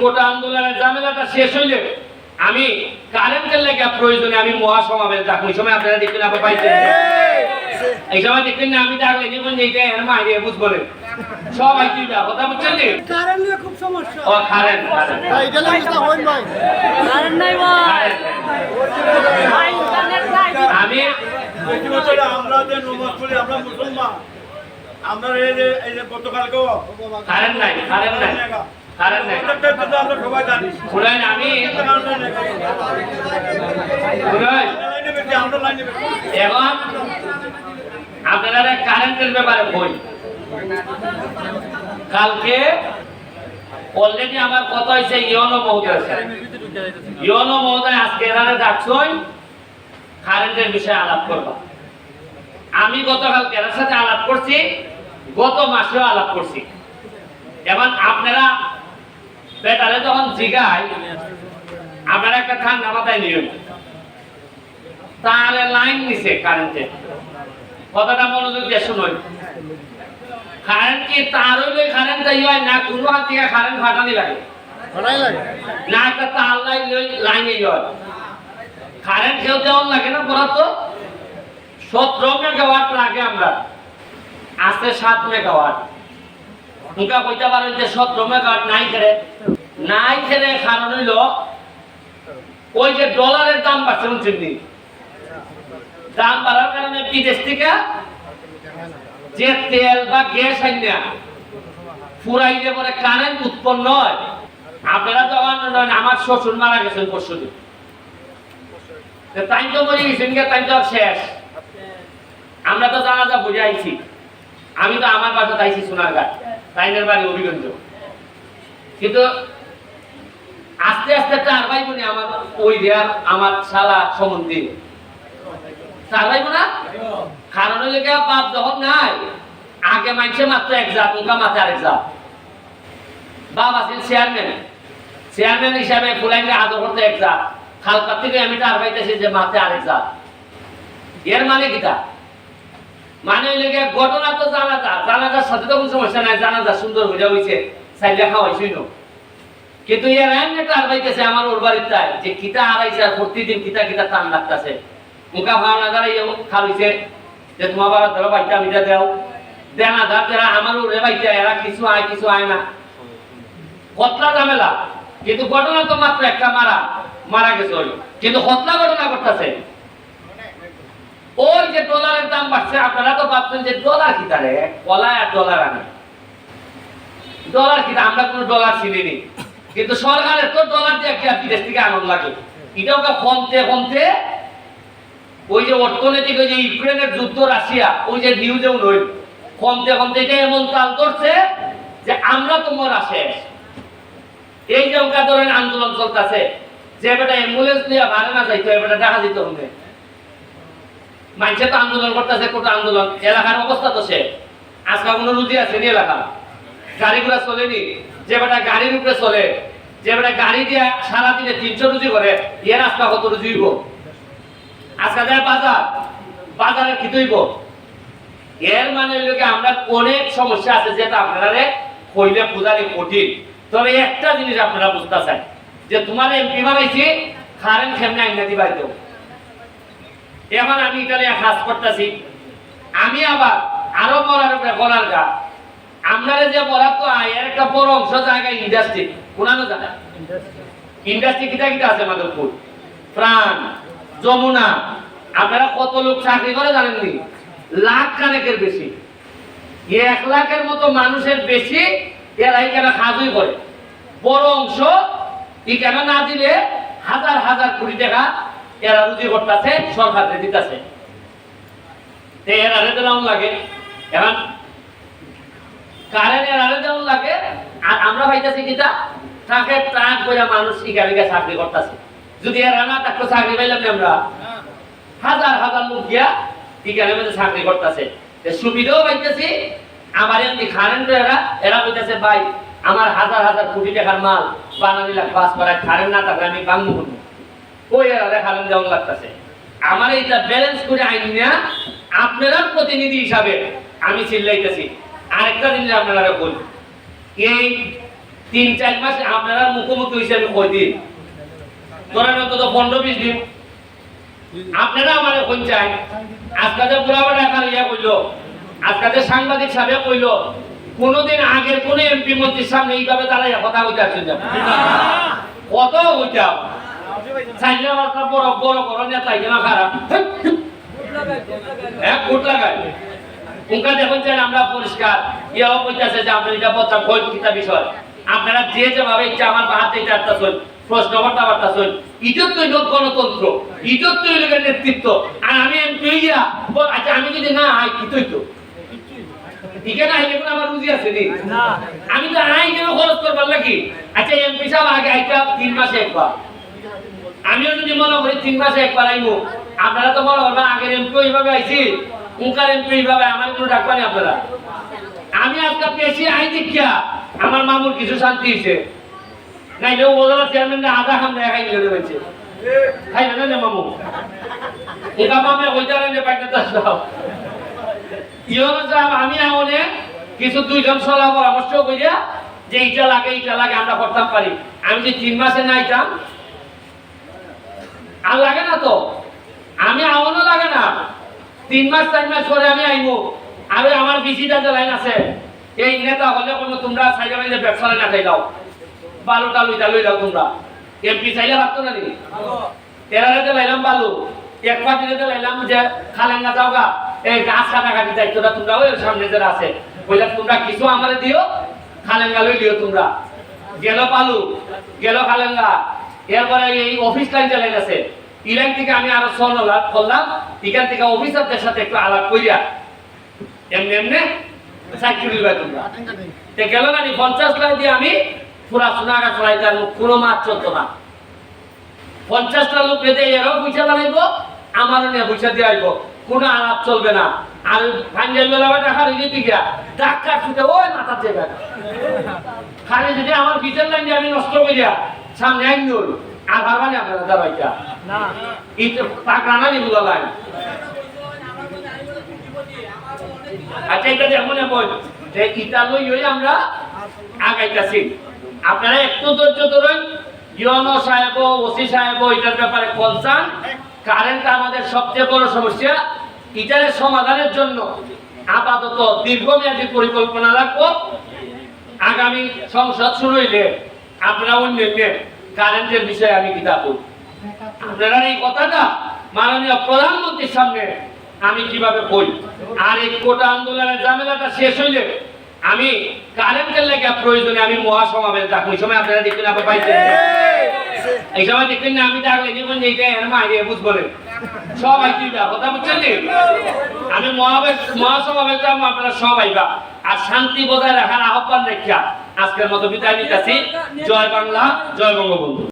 গোটা আন্দোলনের ঝামেলাটা শেষ হইলে আমি কারেন্টের লেগে প্রয়োজনে আমি মহাসমাবেশ ডাক ওই সময় আপনারা দেখবেন আপনি পাইছেন। এই! সময় দেখবেন না আমি ডাকলে জীবন যে এইটা এর মাইরে বুঝব না সবাই কি কথা বুঝছেন নি? কারেন্ট নিয়ে খুব সমস্যা। ও কারেন্ট কারেন্ট ভাই এটা ভাই। কারেন্ট নাই ভাই। ভাই ইন্টারনেট নাই। আমি আমরা যে নমাজ পড়ি আমরা মুসলমান। আমরা এই যে এই যে গতকালকেও কারেন্ট নাই কারেন্ট নাই। আপনারা কারেন্টের ব্যাপারে বই কালকে অলরেডি আমার কথা হয়েছে ইয়নো মহোদয় ইয়নো মহোদয় আজকে এখানে ডাকছই কারেন্টের বিষয়ে আলাপ করবা আমি গতকাল এর সাথে আলাপ করছি, গত মাসেও আলাপ করছি। এখন আপনারা বেটারে যখন জিগায় একটা ঠান্ডা মাথায় তাহলে লাইন নিছে কারেন্টের কথাটা মনোযোগ দিয়ে শুনুন। কারেন্ট কি তার হইলে কারেন্ট তাই হয় না কোনো হাত থেকে কারেন্ট ফাটানি লাগে? না একটা তার লাইন লাইনে হয়। কারেন্ট কেউ দেওয়ার লাগে না পড়া তো সতেরো মেগাওয়াট লাগে আমরা। আছে সাত মেগাওয়াট মুখা কইতে পারেন যে সতেরো মেগাওয়াট নাই খেলে নাই খেলে কারণ হইল। ওই যে ডলারের দাম বাড়ছে, শুনছেন? দাম বাড়ার কারণে বিদেশ থেকে যে তেল বা গ্যাস আইনা ফুরাইলে পরে কারেন্ট উৎপন্ন হয়। আপনারা ধরেন আমার শ্বশুর মারা গেছেন পরশু দিন। তাই তো মরে গেছেন তাই তো শেষ। আমরা তো জানাজা বুঝে আইছি। আমি তো আমার বাসা আইছি সোনারঘাট তাইনের বাড়ি অভিগঞ্জ কিন্তু আস্তে আস্তে চার ভাই বোনে আমার ওই দেয়ার আমার শালা সম্বন্ধে। চার ভাই বোনা কারণ হইলে বাপ যখন নাই, আগে মানছে মাত্র এক জাত, উনকা মাথা আরেক জাত। বাপ আছেন চেয়ারম্যান চেয়ারম্যান হিসাবে ফুলাইনে আদর করতে এক জাত। খালকার থেকে আমি তার পাইতেছি যে মাথা আরেক জাত। এর মানে কিটা মানে গিয়া ঘটনা তো জানাজা। জানাজার সাথে তো কোনো সমস্যা নাই, জানাজা সুন্দর হয়ে হইছে। চাইলে খাওয়াইছই না কিন্তু এর এমনি টার পাইতেছে আমার ওর বাড়ির তাই, যে কিতা হারাইছে আর প্রতিদিন কিতা কিতা টান লাগতেছে। মুখা ভাওনা দ্বারা ইয়ে খাওয়াইছে যে তোমার বাবা ধরো বাইটা মিটা দেও। দেনা ধার, যারা আমার ওরে বাইটা এরা কিছু আয় কিছু আয় না। কতলা ঝামেলা, কিন্তু ঘটনা তো মাত্র একটা মারা মারা গেছে ওই। কিন্তু কতলা ঘটনা করতেছে ওই যে ডলারের দাম বাড়ছে, আপনারা তো ভাবছেন যে ডলার কি তারে কলা আর ডলার আনে। ডলার কি আমরা কোনো ডলার চিনিনি কিন্তু সরকারের তো ডলার দিয়ে কি আর বিদেশ থেকে আনন্দ লাগে? এটাও কমতে কমতে ওই যে অর্থনৈতিক ওই যে ইউক্রেনের যুদ্ধ, রাশিয়া, ওই যে নিউজেও নই কমতে কমতে এটা এমন কাল করছে যে আমরা তো মরা শেষ। এই যে ওটা ধরেন আন্দোলন চলতেছে, যে বেটা অ্যাম্বুলেন্স নিয়ে ভাড়া না যাইতো এবারে দেখা যেত হবে মানুষে তো আন্দোলন করতেছে, কত আন্দোলন? এলাকার অবস্থা তো সে। আজকাল কোনো রুজি আছে নি এলাকা গাড়িগুলো চলেনি। যে গাড়ির উপরে চলে, যে বেটা গাড়ি দিয়ে সারাদিনে তিনশো রুজি করে এর আজকা কত রুজি হইব? আজকাল যায় বাজার, বাজারে কি তৈব? এর মানে হইল কি, আমরা অনেক সমস্যা আছে যেটা আপনারা কইলে বুঝালে কঠিন। তবে একটা জিনিস আপনারা বুঝতে চান যে তোমার এমপি বানাইছি কারেন্ট খেমনে আইনা দিবাই দেব এখন আমি এখানে কাজ করতেছি। আমি আবার আরও বলার উপরে বলার গা। আপনারা যে তো আয় এর একটা বড় অংশ জায়গায় ইন্ডাস্ট্রি কোনানো জায়গা? ইন্ডাস্ট্রি কিটা কিটা আছে মাধবপুর? প্রাণ যমুনা। আপনারা কত লোক চাকরি করে জানেননি? লাখ খানেকের বেশি। এক লাখের মতো মানুষের বেশি এরা এখানে কাজই করে। বড় অংশ এখানে না দিলে হাজার হাজার কোটি টাকা এরা রুজি করতেছে সরকারকে দিতেছে। তে এরা যেমন লাগে। এখন কারেন্ট এরা যেমন লাগে, আর আমরা পাইতেছি কিটা ট্রাক করে মানুষ চাকরি করতেছে। যদি এরা না থাকতো, চাকরি পাইলাম আমরা। হাজার হাজার লোক গিয়া মধ্যে চাকরি সুবিধাও আমার এমনি এরা এরা বলতেছে ভাই, আমার হাজার হাজার কোটি টাকার মাল বানানি লাখ না আমি বাংমু করব। ওই এরা কারেন্ট যেমন লাগতেছে। আমার এইটা ব্যালেন্স করে আইন আপনারা প্রতিনিধি হিসাবে আমি চিল্লাইতেছি। আরেকটা জিনিস আপনারা বলি এই তিন, চার মাস আপনারা মুখোমুখি হয়েছে আমি কই দিন? ধরেন অন্তত পনেরো, বিশ দিন। আপনারা আমার কোন চাই। আজকালে বুড়াবা টাকা ইয়া কইলো আজকালে সাংবাদিক সাহেব কইলো, কোনোদিন আগের কোন এমপি মন্ত্রীর সামনে এইভাবে দাঁড়াইয়া কথা কইতে আসছেন না। কত কইতা চাইলে আমার বড় বড় বড় নেতা খারাপ। এক ফুট লাগায়। উনকা দেখুন আমরা পরিষ্কার। ইয়াও কইতাছে যে আপনার এটা বলতাম কিতা বিষয়? আপনারা যে যেভাবে ইচ্ছা আমার এটা প্রশ্ন করতে পারতাছেন ইজত তৈল গণতন্ত্র ইজত নেতৃত্ব। আর আমি এমপি বল আচ্ছা আমি যদি না আই কি তৈতো? এখানে আইলে কোনো আমার রুজি আছে নি? আমি তো আই কেন খরচ করবার লাগি। আচ্ছা এমপি সাহেব আগে আইটা তিন মাসে একবার। আমিও যদি মনে করি তিন মাসে একবার আইবো আপনারা তো মনে করবেন আগের এমপি এইভাবে আইছি। আমার কোনো ডাকবানি আপনারা। আমি আজকে পেশি আই দেখিয়া আমার মামুর কিছু শান্তি হয়েছে। নাইলে ওদের চেয়ারম্যান আধা খান দেখা নিয়ে রয়েছে খাই না না মামু? এটা মামে ওই বাইকটা চাষলাম ইয়নো সাহেব, আমি কিছু দুইজন সলা পরামর্শ করিয়া যে এইটা লাগে এইটা লাগে, আমরা করতাম পারি। আমি যে তিন মাসে নাইতাম আর লাগে না তো। আমি আমনও লাগে না তিন মাস চার মাস পরে আমি আইবো। আর আমার বিসিটা যে লাইন আছে। এই নেতা হলে কোনো তোমরা সাইডে মাইলে ব্যবসা না খাই দাও। বালু টালু ইটা লই দাও তোমরা। এমপি চাইলে ভাবতো না নি এরা যে লাইলাম বালু। এক পার্টিতে লাইলাম যে খালেঙ্গা যাও গা। এই গাছ কাটা কাটাকাটি দায়িত্বটা তোমরা ওই সামনে যারা আছে বললে তোমরা কিছু আমারে দিও খালেঙ্গা লই দিও তোমরা। গেল পালু গেল খালেঙ্গা এরপরে এই অফিস লাইন যে লাইন আছে লাইন থেকে আমি আরও স্বর্ণ লাভ করলাম, এখান থেকে অফিসারদের সাথে একটু আলাপ কইরা, এমনি এমনি চাকরি গেল না পঞ্চাশ লাখ দিয়ে আমি পুরা কোনো মাছ চলতো না। পঞ্চাশটা লোক বেঁধে এরাও পয়সা বানাইবো, আমারও নিয়ে পয়সা দিয়ে কোনো আলাপ চলবে না। আর ফাইনাল বেলা টাকা রেখে দিকে ডাক্তার ছুটে ওই মাথা চেপে খালি যদি আমার বিচার লাইন আমি নষ্ট করিয়া, সামনে আর পারবানি আপনারা না। নিগুলো লাইন আচ্ছা এটা যেমন বল যে ইটা লই হই আমরা আগাইতাছি। আপনারা একটু ধৈর্য ধরুন। ইয়নো সাহেব ওসি সাহেব এটার ব্যাপারে কনসার্ন কারেন্ট আমাদের সবচেয়ে বড় সমস্যা। ইটারের সমাধানের জন্য আপাতত দীর্ঘমেয়াদী পরিকল্পনা রাখব। আগামী সংসদ শুরু হইলে আপনারা অন্যান্য কারেন্টের বিষয়ে আমি কিতাব আপনারা এই কথাটা মাননীয় প্রধানমন্ত্রীর সামনে আমি কীভাবে বলি? আর এই কোটা আন্দোলনের ঝামেলাটা শেষ হইলে আমি কারেন্টের লেগে প্রয়োজনে আমি মহাসমাবেশ ডাকবো। এই সময় আপনারা দেখবেন আপনি পাইছেন। এই সময় দেখবেন না, আমি ডাকলে দেখবেন যে এইটা এর মাইরে বুঝ বলেন সব আইটি কথা বুঝছেন নি? আমি মহাবেশ মহাসমাবেশ যাব আপনারা সব আইবা আর শান্তি বজায় রাখার আহ্বান রেখা আজকের মতো বিদায় নিতেছি। জয় বাংলা জয় বঙ্গবন্ধু।